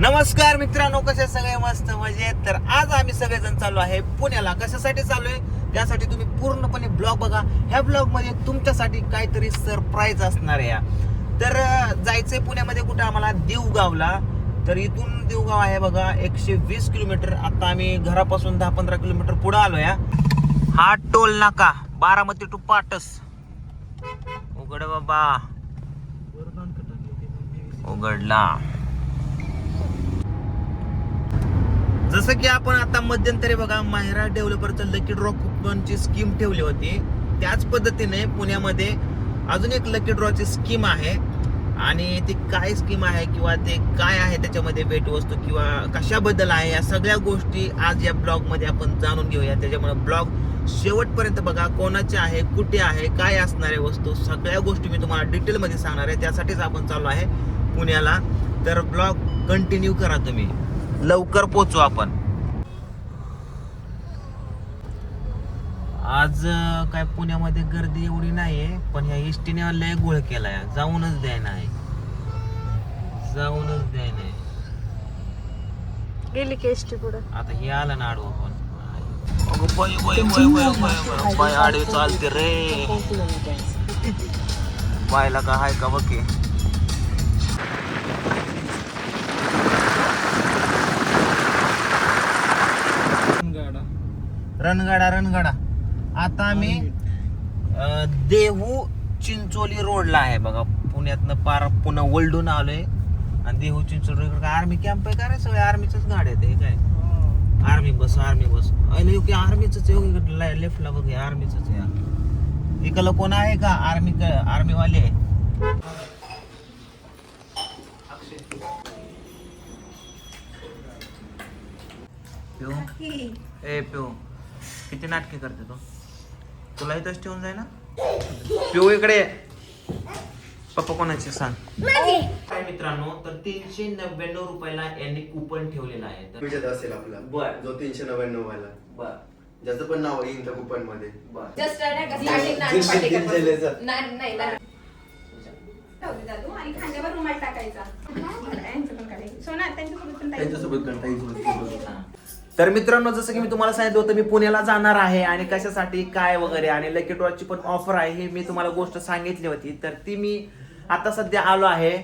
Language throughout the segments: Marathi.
नमस्कार मित्रांनो कसे सगळे? मस्त मजेत. तर आज आम्ही सगळेजण चालू आहे पुण्याला. कशासाठी चालू आहे त्यासाठी तुम्ही पूर्णपणे ब्लॉग बघा. ह्या ब्लॉगमध्ये तुमच्यासाठी काहीतरी सरप्राईज असणार आहे या. तर जायचंय पुण्यामध्ये कुठं? आम्हाला देवगावला. तर इथून देवगाव आहे बघा एकशे वीस किलोमीटर. आता आम्ही घरापासून दहा पंधरा किलोमीटर पुढे आलो या. हा टोल नाका. बारामती टू पाटस. उघड बाबा. उघडला. जसं की आपण आता मध्यंतरी बघा माहिरा डेव्हलपरचं लकी ड्रॉ कुपनची स्कीम ठेवली होती. त्याच पद्धतीने पुण्यामध्ये अजून एक लकी ड्रॉची स्कीम आहे. आणि ती काय स्कीम आहे किंवा ते काय आहे त्याच्यामध्ये भेटवस्तू किंवा कशाबद्दल आहे या सगळ्या गोष्टी आज या ब्लॉगमध्ये आपण जाणून घेऊया. त्याच्यामुळे ब्लॉग शेवटपर्यंत बघा कोणाचे आहे कुठे आहे काय असणार आहे वस्तू सगळ्या गोष्टी मी तुम्हाला डिटेलमध्ये सांगणार आहे. त्यासाठीच आपण चालू आहे पुण्याला. तर ब्लॉग कंटिन्यू करा तुम्ही. लवकर पोचू आपण. आज काय पुण्यामध्ये गर्दी एवढी नाहीये पण ह्या इष्टीने लय गोळ केलाय. जाऊनच द्याय नाही. जाऊनच द्याय नाही. गेली की एसटी पुढं. आता हे आलं ना आडवं पण. अगं बाई, बाई, बाई, बाई, बाई, बाई, बाई, आडवी चालते रे. बायला का हाय का बघ रणगाडा रणगाडा. आता आम्ही अं, देहू चिंचोली रोडला आहे बघा. पुण्यातनं पार पुन्हा वलडून आलोय. आणि Dehu Chincholi road army camp आहे का रे? सगळे आर्मीच गाड्या आहेत हे काय? Army bus army bus. अरे की आर्मीच लेफ्टला बघ आर्मीच आहे. इकडलं कोण आहे का? आर्मी आर्मी वाले पिऊ. ए पिऊ. किती नाटके करते तू? तुला इथंच ठेवून जाय ना. पिऊ इकडे. पप्पा कोणाचे सांग. काय मित्रांनो तर तीनशे नव्याण्णव रुपयाला यांनी कुपन ठेवलेलं आहे. तर विजेता असेल आपला बर. जो तीनशे नव्याण्णव वाला. बर. ज्याचं पण नाव येईल त्या कुपनमध्ये. बर. जस्ट नाही का? स्टार्टिंग नाणी दिल- दिल- दिल- दिलेचं. पाटेकर नाही नाही नाही. ठेवते जातो आणि खांद्यावर रुमाल टाकायचा. यांचं पण काढायचं. सोना त्यांच्यासोबत पण. त्यांच्यासोबत करता येईल तर मित्रांनो जसं की मी तुम्हाला सांगितलं होतं मी पुण्याला जाणार आहे आणि कशासाठी काय वगैरे आणि लकी ड्रॉची पण ऑफर आहे हे मी तुम्हाला गोष्ट सांगितली होती. तर ती मी आता सध्या आलो आहे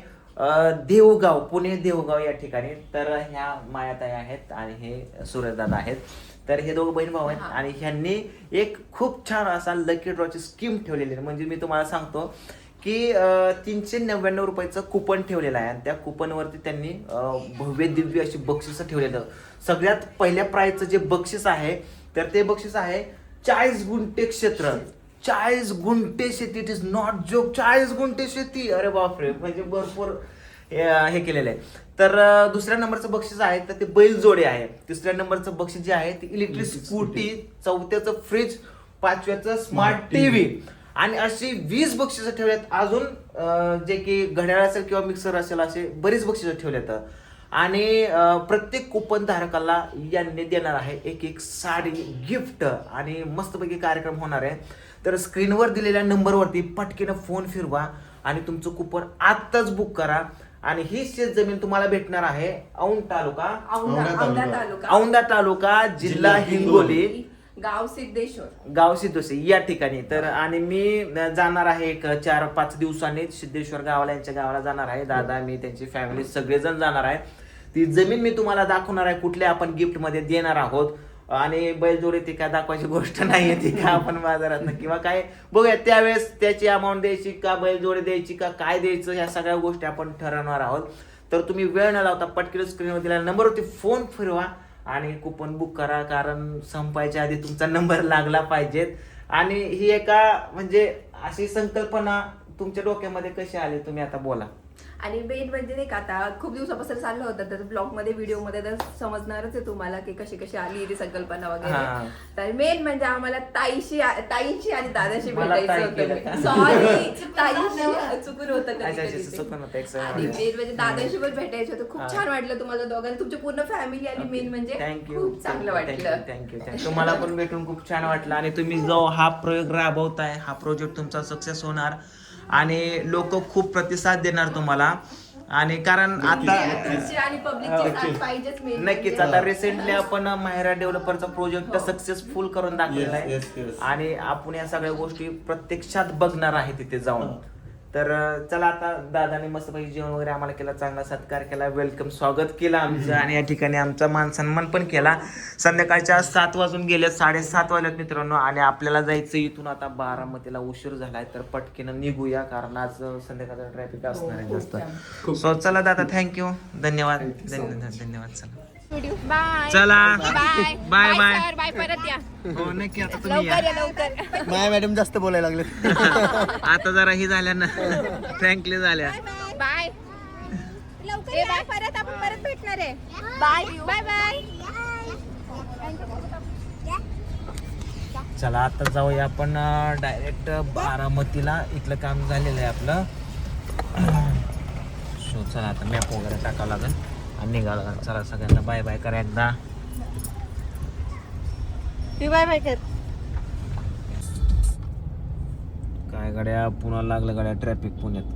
देवगाव पुणे देवगाव या ठिकाणी. तर ह्या मायाताई आहेत आणि हे सूर्यदादा आहेत. तर हे दोघं बहीण भाऊ आहेत आणि ह्यांनी एक खूप छान असा लकी ड्रॉची स्कीम ठेवलेली आहे. म्हणजे मी तुम्हाला सांगतो की तीनशे नव्याण्णव रुपयाचं कुपन ठेवलेलं आहे. आणि त्या कुपनवरती त्यांनी भव्य दिव्य अशी बक्षिसं ठेवलेलं. सगळ्यात पहिल्या प्राईजचं जे बक्षीस आहे तर ते बक्षीस आहे चाळीस गुंठे क्षेत्र. चाळीस गुंठे शेती. इट इज नॉट जोक चाळीस गुंठे शेती. अरे बापरे म्हणजे भरपूर हे केलेलं आहे. तर दुसऱ्या नंबरचं बक्षीस आहे तर ते बैल जोडे आहे. तिसऱ्या नंबरचं बक्षीस जे आहे ते इलेक्ट्रिक स्कूटी चौथ्याचं फ्रीज पाचव्याचं स्मार्ट टीव्ही आणि अशी वीस बक्षिसं ठेवल्यात. अजून जे की घड्याळ असेल किंवा मिक्सर असेल असे बरीच बक्षिसं ठेवल्यात. आणि प्रत्येक कुपन धारकाला यांनी देणार आहे एक एक साडी गिफ्ट आणि मस्तपैकी कार्यक्रम होणार आहे. तर स्क्रीनवर दिलेल्या नंबरवरती पटकीनं फोन फिरवा आणि तुमचं कुपन आत्ताच बुक करा. आणि ही शेत जमीन तुम्हाला भेटणार आहे औंध. तालुका. औंधा तालुका. जिल्हा हिंगोली. गाव सिद्धेश्वर. गाव सिद्धोसे या ठिकाणी. तर आणि मी जाणार आहे एक चार पाच दिवसांनी सिद्धेश्वर गावाला यांच्या गावाला जाणार आहे. दादा मी त्यांची फॅमिली सगळेजण जाणार आहे. ती जमीन मी तुम्हाला दाखवणार आहे कुठल्या आपण गिफ्टमध्ये देणार आहोत. आणि बैलजोडी ती काय दाखवायची गोष्ट नाहीये ती का आपण बाजारात किंवा काय. बघूया त्यावेळेस त्याची अमाऊंट द्यायची का बैलजोडी द्यायची का काय द्यायचं ह्या सगळ्या गोष्टी आपण ठरवणार आहोत. तर तुम्ही वेळ न लावता पटकन स्क्रीनवर दिलेल्या नंबरवरती फोन फिरवा. आणि कुपन बुक करा कारण संपायच्या आधी तुमचा नंबर लागला पाहिजेत आणि ही एका म्हणजे अशी संकल्पना तुमच्या डोक्यामध्ये कशी आली? तुम्ही आता बोला. आणि मेन म्हणजे नाही का आता खूप दिवसापासून चाललं होतं तर ब्लॉगमध्ये व्हिडिओमध्ये तर समजणारच आहे तुम्हाला की कशी कशी आली ती संकल्पना. वगैरे. तर मेन म्हणजे आम्हाला ताईशी ताईची आणि दादाशी भेटायचं होतं? सॉरी ताईशी चुकून होतं आणि मध्ये. मेन म्हणजे दादाशी पण भेटायचं होतं. हा. खूप छान वाटलं तुम्हाला दोघांना. तुमची पूर्ण फॅमिली आणि मेन म्हणजे खूप चांगलं वाटलं. थँक्यू थँक्यू तुम्हाला पण भेटून खूप छान वाटलं. आणि तुम्ही जो हा प्रयोग राबवताय हा प्रोजेक्ट तुमचा सक्सेस होणार. आणि लोक खूप प्रतिसाद देणार तुम्हाला. आणि कारण आता main नक्कीच. म्हणजे. आता रिसेंटली आपण माहेरा डेव्हलपरचा प्रोजेक्ट सक्सेसफुल करून yes, आहे. आणि आपण या सगळ्या गोष्टी प्रत्यक्षात बघणार आहे तिथे जाऊन. तर चला आता दादाने मस्त पैकी जेवण वगैरे आम्हाला केला चांगला सत्कार केला वेलकम स्वागत केलं आमचं. आणि या ठिकाणी आमचा मान सन्मान पण केला. संध्याकाळच्या सात वाजून गेले साडेसात वाजल्यात मित्रांनो. आणि आपल्याला जायचं इथून आता बारामतीला उशीर झालाय तर पटकीनं निघूया कारण आज संध्याकाळचं ट्रॅफिक असणार आहे जास्त. सो चला दादा थँक्यू धन्यवाद. धन्यवाद धन्यवाद चला. बाय चला. Bye bye bye sir bye परत या. हो नक्की आता तुम्ही लवकर या. या लवकर. माया मॅडम जास्त बोलायला लागले. आता जरा ही झाल्या ना. फ्रँकली झाल्या. बाय लवकर या. परत आपण परत भेटणार आहे. बाय बाय बाय चला आता जाऊया आपण डायरेक्ट बारामतीला. इथलं काम झालेलं आहे आपलं. सो चला आता मॅप वगैरे टाकावं लागेल. आणि निघाला. चला सगळ्यांना बाय बाय करा एकदा. बाय बाय कर. काय गाड्या पुन्हा लागलं गाड्या ट्रॅफिक पुण्यात.